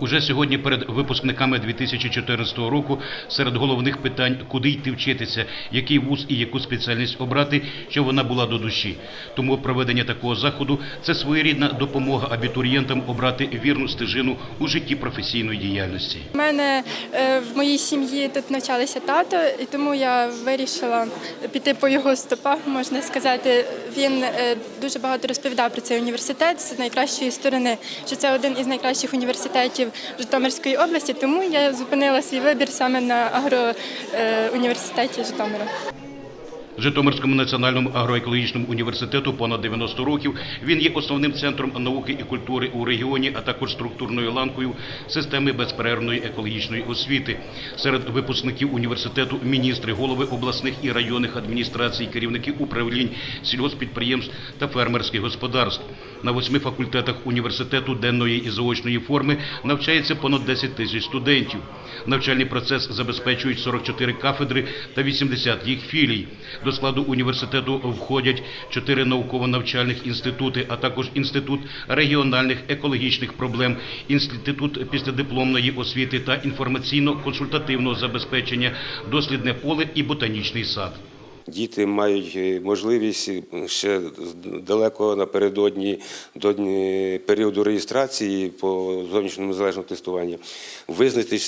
Уже сьогодні перед випускниками 2014 року серед головних питань, куди йти вчитися, який вуз і яку спеціальність обрати, щоб вона була до душі. Тому проведення такого заходу це своєрідна допомога абітурієнтам обрати вірну стежину у житті професійної діяльності. У мене е, в моїй сім'ї тут навчалися тато, і тому я вирішила піти по його стопах, можна сказати. Він е, дуже багато розповідав про цей університет з найкращої сторони, що це один із найкращих університетів Житомирської області. Тому я зупинила свій вибір саме на агроуніверситеті Житомира. Житомирському національному агроекологічному університету понад 90 років. Він є основним центром науки і культури у регіоні, а також структурною ланкою системи безперервної екологічної освіти. Серед випускників університету міністри, голови обласних і районних адміністрацій, керівники управлінь, сільгоспідприємств та фермерських господарств. На восьми факультетах університету денної і заочної форми навчається понад 10 тисяч студентів. Навчальний процес забезпечують 44 кафедри та 80 їх філій. До складу університету входять чотири науково-навчальних інститути, а також інститут регіональних екологічних проблем, інститут післядипломної освіти та інформаційно-консультативного забезпечення, дослідне поле і ботанічний сад. Діти мають е, можливість ще далеко напередодні до е, періоду реєстрації по зовнішньому незалежному тестуванню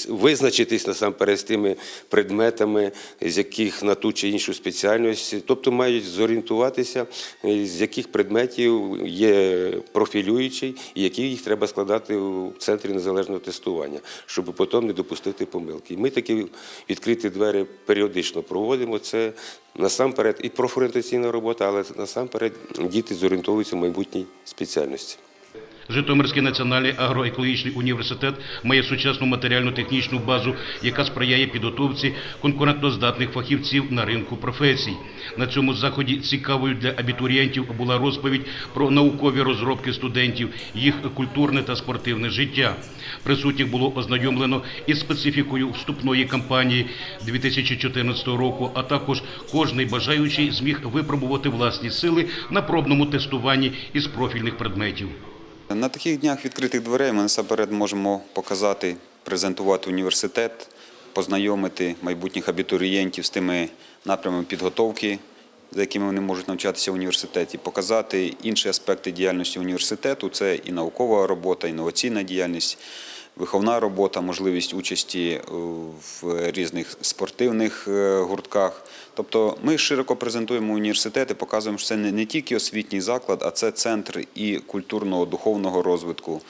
визначитись, насамперед з тими предметами, з яких на ту чи іншу спеціальність, тобто мають зорієнтуватися, е, з яких предметів є профілюючий і які їх треба складати у центрі незалежного тестування, щоб потім не допустити помилки. Ми такі відкриті двері періодично проводимо. Це насамперед і профорієнтаційна робота, але насамперед діти зорієнтовуються в майбутній спеціальності. Житомирський національний агроекологічний університет має сучасну матеріально-технічну базу, яка сприяє підготовці конкурентоздатних фахівців на ринку професій. На цьому заході цікавою для абітурієнтів була розповідь про наукові розробки студентів, їх культурне та спортивне життя. Присутніх було ознайомлено із специфікою вступної кампанії 2014 року, а також кожний бажаючий зміг випробувати власні сили на пробному тестуванні із профільних предметів. На таких днях відкритих дверей ми насамперед можемо показати, презентувати університет, познайомити майбутніх абітурієнтів з тими напрямами підготовки, за якими вони можуть навчатися в університеті, показати інші аспекти діяльності університету це і наукова робота, інноваційна діяльність. Виховна робота, можливість участі е, в різних спортивних е, гуртках. Тобто ми широко презентуємо університет і показуємо, що це не тільки освітній заклад, а це центр і культурного, духовного розвитку.